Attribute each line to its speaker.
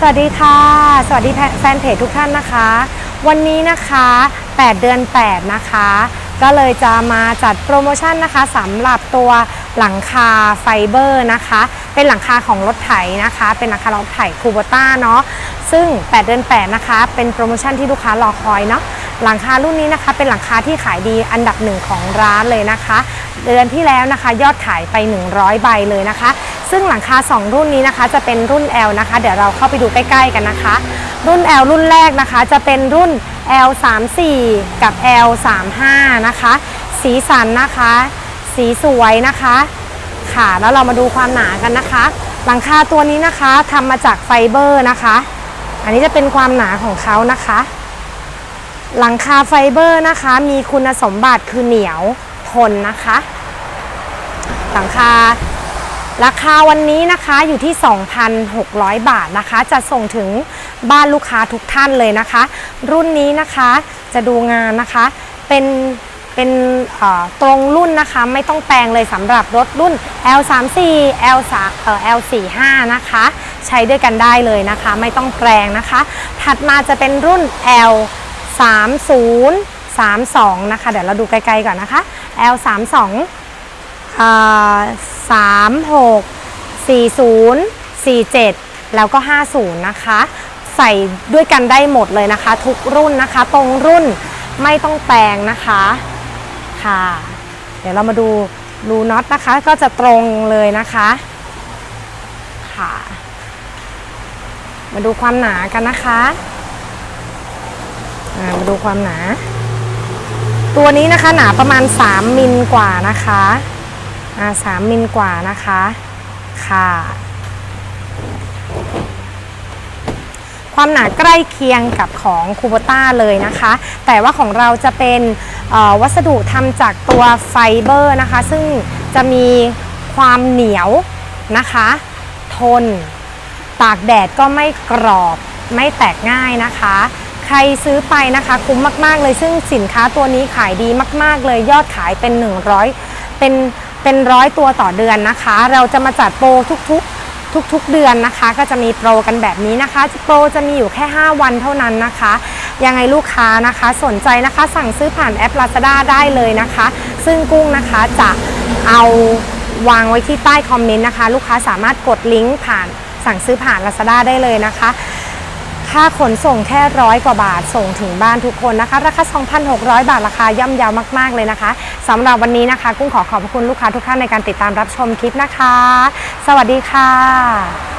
Speaker 1: สวัสดีค่ะ สวัสดีแฟนเพจทุกท่านนะคะ วันนี้นะคะ 8 เดือน 8 นะคะ ก็เลยจะมาจัดโปรโมชั่นนะคะสำหรับตัวหลังคาไฟเบอร์นะคะ เป็นหลังคาของรถไถนะคะ เป็นหลังคารถไถคูโบต้าเนาะซึ่ง 8 เดือน 8 นะคะ เป็นโปรโมชั่นที่ลูกค้ารอคอยเนาะ หลังคารุ่นนี้นะคะ เป็นหลังคาที่ขายดีอันดับหนึ่งของร้านเลยนะคะ เดือนที่แล้วนะคะ ยอดขายไป 100 ใบเลยนะคะ ซึ่งหลังคา 2 รุ่นนี้นะคะ จะเป็นรุ่น L นะคะ เดี๋ยวเราเข้าไปดูใกล้ ๆ กันนะคะ รุ่น L รุ่นแรกนะคะ จะเป็นรุ่น L 3 4กับ L 3 5นะคะ สีสันนะคะ สีสวยนะคะ ค่ะแล้วเรามาดูความหนากันนะคะ หลังคาตัวนี้นะคะทำมาจากไฟเบอร์นะคะ อันนี้จะเป็นความหนาของเขานะคะ หลังคาไฟเบอร์นะคะ มีคุณสมบัติคือเหนียวทนนะคะ หลังคาราคาวันนี้นะคะอยู่ที่ 2,600 บาทนะคะ จะส่งถึงบ้านลูกค้าทุกท่านเลยนะคะ รุ่นนี้นะคะจะดูงานนะคะ เป็นเป็นตรงรุ่นนะคะไม่ต้องแปลงเลยสำหรับรถรุ่น L34 L3 เอ่อ L45 นะคะ ใช้ด้วยกันได้เลยนะคะ ไม่ต้องแปลงนะคะ ถัดมาจะเป็นรุ่น L 32 นะคะ เดี๋ยวเราดูไกลๆก่อนนะคะ L32 สามหกสี่ศูนย์สี่เจ็ดแล้วก็ 50 นะคะ ใส่ด้วยกันได้หมดเลยนะคะ ทุกรุ่นนะคะ ตรงรุ่นไม่ต้องแปลงนะคะค่ะ เดี๋ยวเรามาดูรูน็อตนะคะ ก็จะตรงเลยนะคะค่ะ มาดูความหนากันนะคะ มาดูความหนา ตัวนี้นะคะหนาประมาณ 3มิลกว่านะคะอ่าสามมิลกว่านะคะ ค่ะ ความหนาใกล้เคียงกับของคูโบต้าเลยนะคะ แต่ว่าของเราจะเป็นวัสดุทำจากตัวไฟเบอร์นะคะ ซึ่งจะมีความเหนียวนะคะ ทน ตากแดดก็ไม่กรอบ ไม่แตกง่ายนะคะ ใครซื้อไปนะคะคุ้มมาก ๆ เลยซึ่งสินค้าตัวนี้ขายดีมาก ๆ เลยยอดขายเป็น 100 เป็นเป็นร้อยตัวต่อเดือนนะคะ เราจะมาจัดโปรทุกๆทุกๆเดือนนะคะ ก็จะมีโปรกันแบบนี้นะคะโปรจะมีอยู่แค่ 5 วันเท่านั้นนะคะ ยังไงลูกค้านะคะสนใจนะคะสั่งซื้อผ่านแอป Lazada ได้เลยนะคะ ซึ่งกุ้งนะคะจะเอาวางไว้ที่ใต้คอมเมนต์นะคะ ลูกค้าสามารถกดลิงก์ผ่านสั่งซื้อผ่าน Lazada ได้เลยนะคะ ค่าขนส่งแค่ร้อยกว่าบาทส่งถึงบ้านทุกคนนะคะ ราคา 2,600 บาทราคาย่ำยาวมากๆเลยนะคะสำหรับวันนี้นะคะ กุ้งขอขอบคุณลูกค้าทุกท่านในการติดตามรับชมคลิปนะคะ สวัสดีค่ะ